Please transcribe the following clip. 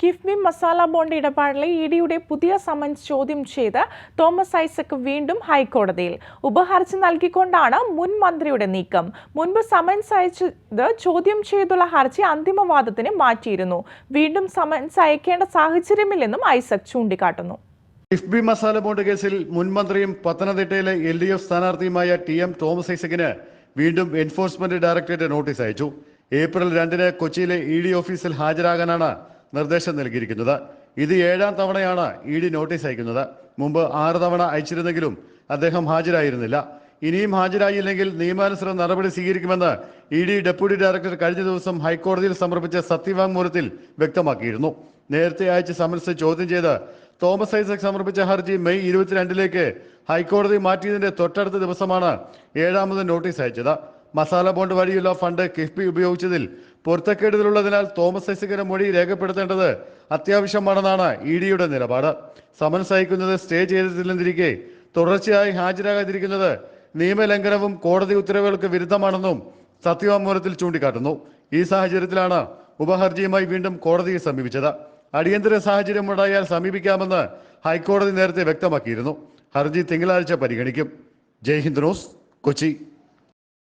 KIIFB masala bond ഇടപാടിലെ E ഡിയുടെ പുതിയ സമൻസ് ചോദ്യം ചെയ്ത് തോമസ് ഐസക് വീണ്ടും ഹൈക്കോടതിയിൽ ഉപഹർജി നൽകിക്കൊണ്ടാണ് മുൻ മന്ത്രിയുടെ നീക്കം. മുൻപ് സമൻസ് അയച്ചത് ചോദ്യം ചെയ്തുള്ള ഹർജി അന്തിമവാദത്തിന് മാറ്റിയിരുന്നു. വീണ്ടും സമൻസ് അയക്കേണ്ട സാഹചര്യമില്ലെന്നും ഐസക് ചൂണ്ടിക്കാട്ടുന്നു. കിഫ്ബി മസാല ബോണ്ട് കേസിൽ മുൻമന്ത്രിയും പത്തനംതിട്ടയിലെ എൽ ഡി എഫ് സ്ഥാനാർത്ഥിയുമായ ടി എം തോമസ് ഐസക്കിന് വീണ്ടും എൻഫോഴ്സ്മെന്റ് ഡയറക്ടറേറ്റ് നോട്ടീസ് അയച്ചു. ഏപ്രിൽ രണ്ടിന് കൊച്ചിയിലെ ഇ ഡി ഓഫീസിൽ ഹാജരാകാനാണ് നിർദ്ദേശം നൽകിയിരിക്കുന്നത്. ഇത് ഏഴാം തവണയാണ് ഇ ഡി നോട്ടീസ് അയക്കുന്നത്. മുമ്പ് ആറ് തവണ അയച്ചിരുന്നെങ്കിലും അദ്ദേഹം ഹാജരായിരുന്നില്ല. ഇനിയും ഹാജരായില്ലെങ്കിൽ നിയമാനുസൃത നടപടി സ്വീകരിക്കുമെന്ന് ഇ ഡി ഡെപ്യൂട്ടി ഡയറക്ടർ കഴിഞ്ഞ ദിവസം ഹൈക്കോടതിയിൽ സമർപ്പിച്ച സത്യവാങ്മൂലത്തിൽ വ്യക്തമാക്കിയിരുന്നു. നേരത്തെ അയച്ച സമൻസ് ചോദ്യം ചെയ്ത് തോമസ് ഐസക് സമർപ്പിച്ച ഹർജി മെയ് ഇരുപത്തിരണ്ടിലേക്ക് ഹൈക്കോടതി മാറ്റിയതിന്റെ തൊട്ടടുത്ത ദിവസമാണ് ഏഴാമത് നോട്ടീസ് അയച്ചത്. മസാല ബോണ്ട് വഴിയുള്ള ഫണ്ട് കിഫ്ബി ഉപയോഗിച്ചതിൽ പൊരുത്തക്കേടുകളുള്ളതിനാൽ തോമസ് ഐസകരെ മൊഴി രേഖപ്പെടുത്തേണ്ടത് അത്യാവശ്യമാണെന്നാണ് ഇ ഡിയുടെ നിലപാട്. സമൻസ് അയക്കുന്നത് സ്റ്റേ ചെയ്തിട്ടില്ലെന്നിരിക്കെ തുടർച്ചയായി ഹാജരാകാതിരിക്കുന്നത് നിയമലംഘനവും കോടതി ഉത്തരവുകൾക്ക് വിരുദ്ധമാണെന്നും സത്യവാങ്മൂലത്തിൽ ചൂണ്ടിക്കാട്ടുന്നു. ഈ സാഹചര്യത്തിലാണ് ഉപഹർജിയുമായി വീണ്ടും കോടതിയെ സമീപിച്ചത്. അടിയന്തര സാഹചര്യം ഉണ്ടായാൽ സമീപിക്കാമെന്ന് ഹൈക്കോടതി നേരത്തെ വ്യക്തമാക്കിയിരുന്നു. ഹർജി തിങ്കളാഴ്ച പരിഗണിക്കും. ജയ്ഹിന്ദ് ന്യൂസ് കൊച്ചി.